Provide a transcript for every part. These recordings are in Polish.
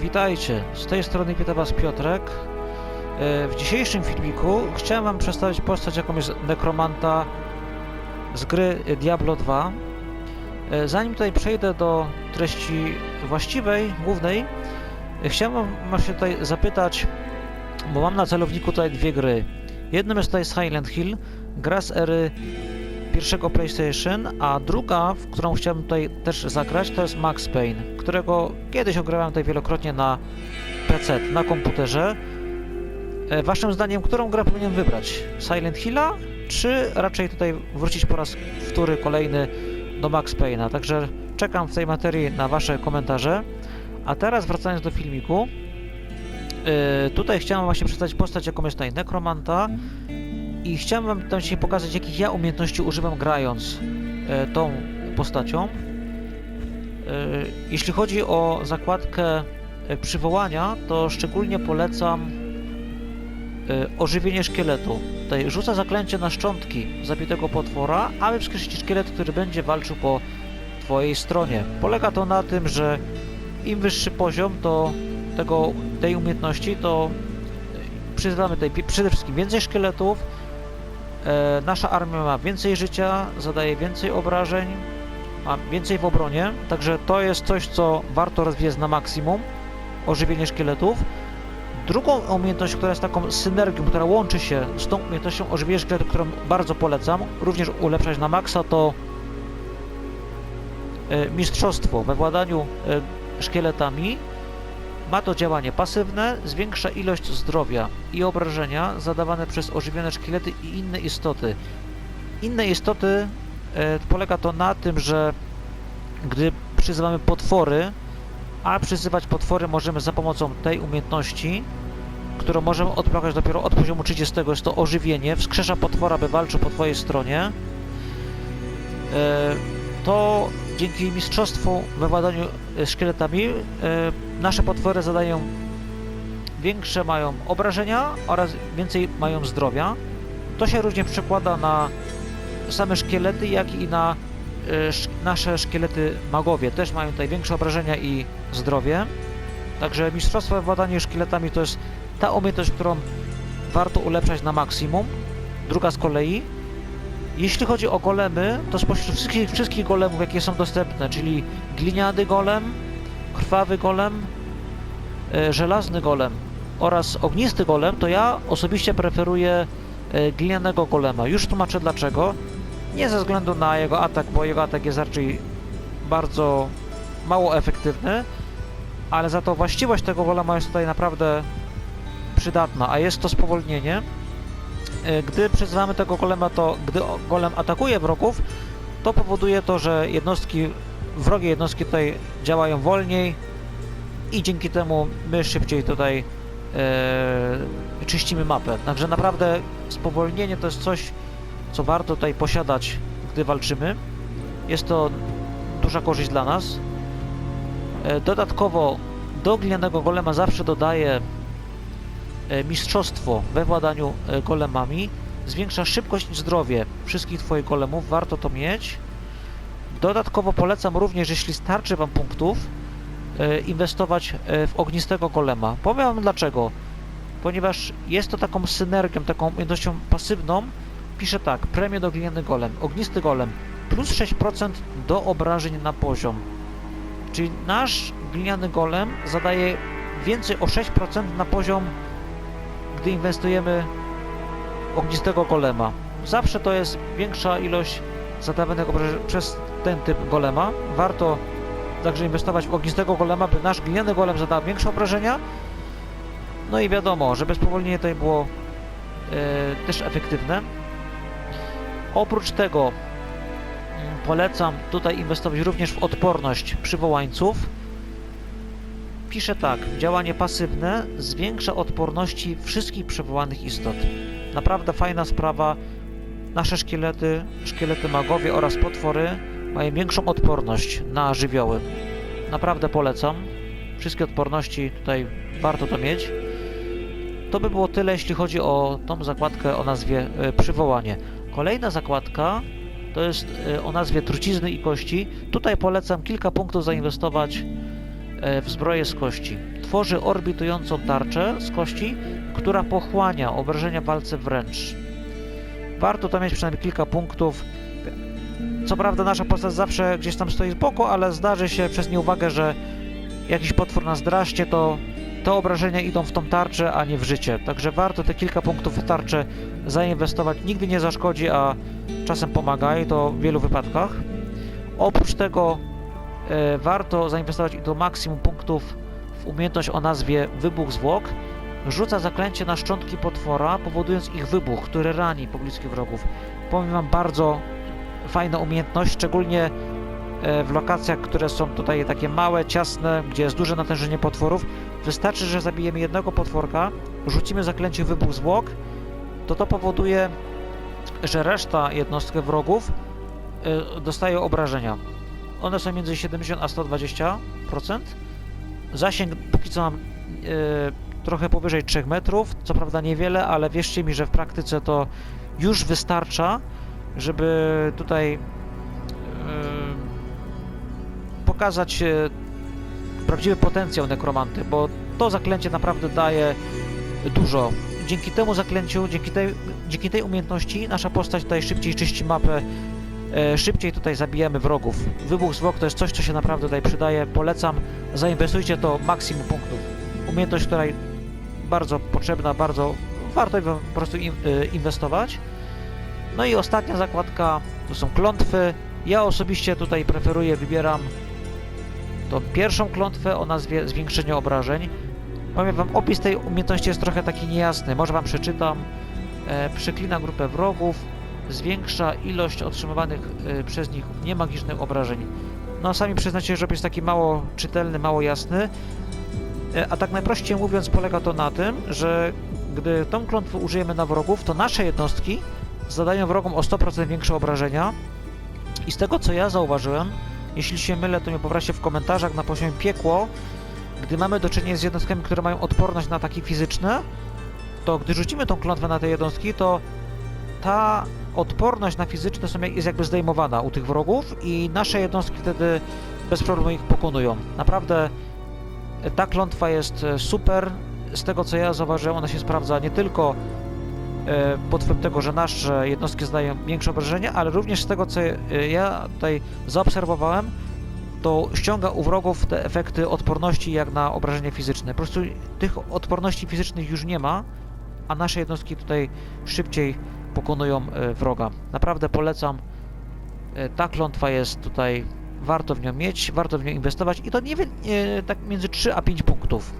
Witajcie, z tej strony wita Was Piotrek. E, W dzisiejszym filmiku chciałem Wam przedstawić postać jaką jest Nekromanta z gry Diablo 2. E, Zanim tutaj przejdę do treści właściwej, głównej, chciałem wam- się tutaj zapytać, bo mam na celowniku tutaj dwie gry. Jedną jest tutaj Silent Hill, gra z ery pierwszego PlayStation, a druga, w którą chciałbym tutaj też zagrać, to jest Max Payne, którego kiedyś ograłem tutaj wielokrotnie na PC, na komputerze. E, Waszym zdaniem, którą grę powinienem wybrać? Silent Hilla, czy raczej tutaj wrócić po raz wtóry, kolejny do Max Payne'a? Także czekam w tej materii na Wasze komentarze. A teraz wracając do filmiku, e, tutaj chciałem właśnie przedstawić postać, jaką jest tutaj Nekromanta i chciałem wam tam dzisiaj pokazać, jakich ja umiejętności używam grając e, tą postacią. E, jeśli chodzi o zakładkę e, przywołania, to szczególnie polecam e, ożywienie szkieletu. Tutaj rzuca zaklęcie na szczątki zabitego potwora, aby wskrzesić szkielet, który będzie walczył po twojej stronie. Polega to na tym, że im wyższy poziom to tego, tej umiejętności, to e, przyzywamy tutaj przede wszystkim więcej szkieletów, nasza armia ma więcej życia, zadaje więcej obrażeń, ma więcej w obronie, także to jest coś, co warto rozwijać na maksimum, ożywienie szkieletów. Drugą umiejętność, która jest taką synergią, która łączy się z tą umiejętnością ożywienia szkieletów, którą bardzo polecam, również ulepszać na maksa, to e, mistrzostwo we władaniu e, szkieletami. Ma to działanie pasywne, zwiększa ilość zdrowia i obrażenia zadawane przez ożywione szkielety i inne istoty. Inne istoty e, polega to na tym, że gdy przyzywamy potwory, a przyzywać potwory możemy za pomocą tej umiejętności, którą możemy odblokować dopiero od poziomu 30, jest to ożywienie, wskrzesza potwora, by walczył po twojej stronie. E, to dzięki mistrzostwu we władaniu e, szkieletami e, nasze potwory zadają większe mają obrażenia oraz więcej mają zdrowia. To się również przekłada na same szkielety, jak i na e, sz- nasze szkielety magowie. Też mają tutaj większe obrażenia i zdrowie. Także mistrzostwo we władaniu szkieletami to jest ta umiejętność, którą warto ulepszać na maksimum. Druga z kolei, jeśli chodzi o golemy, to spośród wszystkich, wszystkich golemów, jakie są dostępne, czyli gliniany golem, krwawy golem, e, żelazny golem oraz ognisty golem, to ja osobiście preferuję e, glinianego golema. Już tłumaczę dlaczego. Nie ze względu na jego atak, bo jego atak jest raczej bardzo mało efektywny, ale za to właściwość tego golema jest tutaj naprawdę przydatna, a jest to spowolnienie. E, Gdy przyzywamy tego golema, to gdy golem atakuje wrogów, to powoduje to, że jednostki, wrogie jednostki tutaj działają wolniej i dzięki temu my szybciej tutaj e, czyścimy mapę. Także naprawdę spowolnienie to jest coś, co warto tutaj posiadać, gdy walczymy. Jest to duża korzyść dla nas. E, dodatkowo do glinianego golema zawsze dodaję e, mistrzostwo we władaniu e, golemami. Zwiększa szybkość i zdrowie wszystkich Twoich golemów, warto to mieć. Dodatkowo polecam również, jeśli starczy Wam punktów, e, inwestować e, w ognistego golema. Powiem Wam dlaczego. Ponieważ jest to taką synergią, taką umiejętnością pasywną. Piszę tak, premię do gliniany golem, ognisty golem, plus 6% do obrażeń na poziom. Czyli nasz gliniany golem zadaje więcej o 6% na poziom, gdy inwestujemy ognistego golema. Zawsze to jest większa ilość obrażeń przez ten typ golema. Warto także inwestować w ognistego golema, by nasz gliniany golem zadał większe obrażenia. No i wiadomo, żeby spowolnienie tutaj było e, też efektywne. Oprócz tego mm, polecam tutaj inwestować również w odporność przywołańców. Piszę tak, działanie pasywne zwiększa odporności wszystkich przywołanych istot. Naprawdę fajna sprawa. Nasze szkielety, szkielety magowie oraz potwory mają większą odporność na żywioły. Naprawdę polecam. Wszystkie odporności tutaj warto to mieć. To by było tyle, jeśli chodzi o tą zakładkę o nazwie e, przywołanie. Kolejna zakładka to jest e, o nazwie trucizny i kości. Tutaj polecam kilka punktów zainwestować w zbroję z kości. Tworzy orbitującą tarczę z kości, która pochłania obrażenia w walce wręcz. Warto tam mieć przynajmniej kilka punktów. Co prawda nasza postać zawsze gdzieś tam stoi z boku, ale zdarzy się przez nieuwagę, że jakiś potwór nas draśnie, to te obrażenia idą w tą tarczę, a nie w życie. Także warto te kilka punktów w tarczę zainwestować. Nigdy nie zaszkodzi, a czasem pomaga i to w wielu wypadkach. Oprócz tego e, warto zainwestować do maksimum punktów w umiejętność o nazwie Wybuch Zwłok. Rzuca zaklęcie na szczątki potwora, powodując ich wybuch, który rani pobliskich wrogów. Powiem wam, bardzo fajna umiejętność, szczególnie e, w lokacjach, które są tutaj takie małe, ciasne, gdzie jest duże natężenie potworów. Wystarczy, że zabijemy jednego potworka, rzucimy zaklęcie Wybuch Zwłok, to to powoduje, że reszta jednostki wrogów e, dostaje obrażenia. One są między 70 a 120%. Zasięg póki co mam e, trochę powyżej 3 metrów, co prawda niewiele, ale wierzcie mi, że w praktyce to już wystarcza, żeby tutaj e, pokazać e, prawdziwy potencjał nekromanty, bo to zaklęcie naprawdę daje dużo. Dzięki temu zaklęciu, dzięki tej, dzięki tej umiejętności nasza postać tutaj szybciej czyści mapę, szybciej tutaj zabijamy wrogów. Wybuch zwłok to jest coś, co się naprawdę tutaj przydaje. Polecam, zainwestujcie to maksimum punktów. Umiejętność, która bardzo potrzebna, bardzo warto po prostu e, inwestować. No i ostatnia zakładka to są klątwy. Ja osobiście tutaj preferuję, wybieram tą pierwszą klątwę o nazwie zwiększenie obrażeń. Powiem wam, opis tej umiejętności jest trochę taki niejasny. Może wam przeczytam. E, przyklina grupę wrogów, zwiększa ilość otrzymywanych e, przez nich niemagicznych obrażeń. No sami przyznacie, że jest taki mało czytelny, mało jasny. E, a tak najprościej mówiąc polega to na tym, że gdy tą klątwę użyjemy na wrogów, to nasze jednostki zadają wrogom o 100% większe obrażenia. I z tego co ja zauważyłem, jeśli się mylę, to mnie poprawcie w komentarzach na poziomie piekło, gdy mamy do czynienia z jednostkami, które mają odporność na ataki fizyczne, to gdy rzucimy tą klątwę na te jednostki, to ta odporność na fizyczne są, jest jakby zdejmowana u tych wrogów i nasze jednostki wtedy bez problemu ich pokonują. Naprawdę ta klątwa jest e, super. Z tego co ja zauważyłem, ona się sprawdza nie tylko e, pod wpływem tego, że nasze jednostki zdają większe obrażenia, ale również z tego co e, ja tutaj zaobserwowałem, to ściąga u wrogów te efekty odporności jak na obrażenia fizyczne. Po prostu tych odporności fizycznych już nie ma, a nasze jednostki tutaj szybciej pokonują e, wroga. Naprawdę polecam. E, Ta klątwa jest tutaj, warto w nią mieć, warto w nią inwestować i to nie wiem, e, tak między 3 a 5 punktów.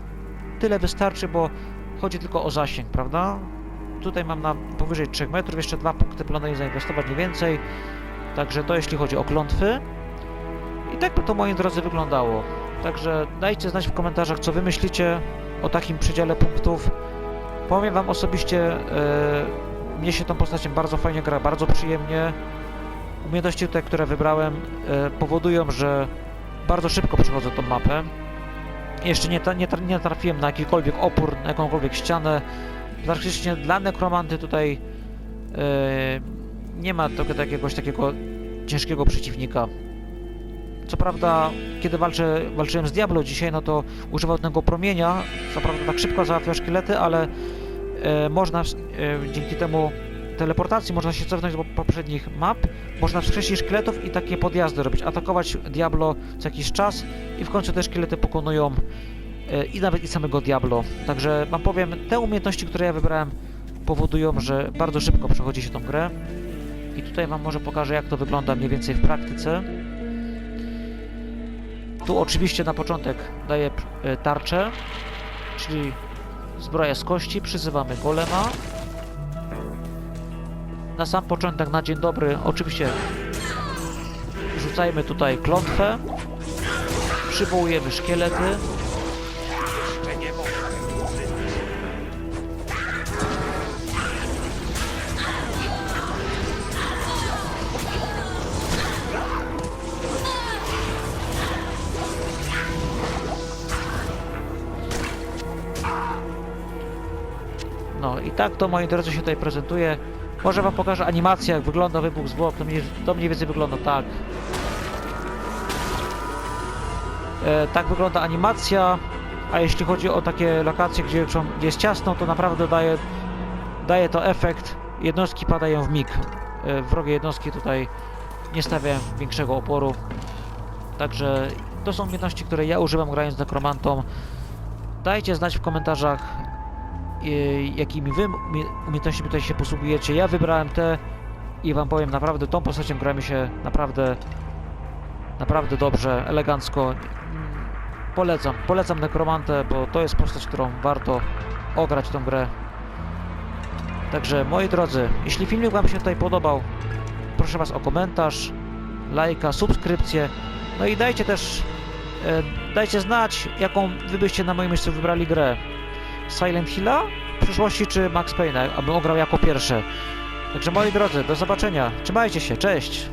Tyle wystarczy, bo chodzi tylko o zasięg, prawda? Tutaj mam na powyżej 3 metrów, jeszcze dwa punkty planuję zainwestować, nie więcej. Także to jeśli chodzi o klątwy. I tak by to, moi drodzy, wyglądało. Także dajcie znać w komentarzach, co wy myślicie o takim przedziale punktów. Powiem wam osobiście, e, mnie się tą postacią bardzo fajnie gra, bardzo przyjemnie. Umiejętności tutaj, które wybrałem, e, powodują, że bardzo szybko przechodzę tą mapę. Jeszcze nie, nie, nie trafiłem na jakikolwiek opór, na jakąkolwiek ścianę. Praktycznie dla nekromanty tutaj e, nie ma tego jakiegoś takiego ciężkiego przeciwnika. Co prawda, kiedy walczę, walczyłem z Diablo dzisiaj, no to używał tego promienia. Co prawda tak szybko załatwia szkielety, ale można e, dzięki temu teleportacji można się cofnąć do poprzednich map, można wskrzesić szkieletów i takie podjazdy robić, atakować Diablo co jakiś czas i w końcu te szkielety pokonują e, i nawet i samego Diablo. Także wam powiem, te umiejętności, które ja wybrałem powodują, że bardzo szybko przechodzi się tą grę i tutaj wam może pokażę jak to wygląda mniej więcej w praktyce. Tu oczywiście na początek daję e, tarczę, czyli zbroja z kości, przyzywamy golema. Na sam początek, na dzień dobry, oczywiście rzucajmy tutaj klątwę, przywołujemy szkielety. Tak to moi drodzy się tutaj prezentuje. Może wam pokażę animację, jak wygląda wybuch zwłok. To mniej, to mniej więcej wygląda tak. E, tak wygląda animacja, a jeśli chodzi o takie lokacje, gdzie, jest ciasno, to naprawdę daje, daje to efekt. Jednostki padają w mig. E, wrogie jednostki tutaj nie stawiają większego oporu. Także to są umiejętności, które ja używam grając nekromantą. Dajcie znać w komentarzach, jakimi wy umie- umiejętnościami tutaj się posługujecie. Ja wybrałem te i wam powiem naprawdę, tą postacią gramy się naprawdę naprawdę dobrze, elegancko. Mm, Polecam, polecam Nekromantę, bo to jest postać, którą warto ograć tą grę. Także moi drodzy, jeśli filmik wam się tutaj podobał, proszę was o komentarz, lajka, subskrypcję. No i dajcie też, e, dajcie znać, jaką wy byście na moim miejscu wybrali grę. Silent Hilla w przyszłości, czy Max Payne'a, abym ograł jako pierwsze. Także moi drodzy, do zobaczenia. Trzymajcie się, cześć!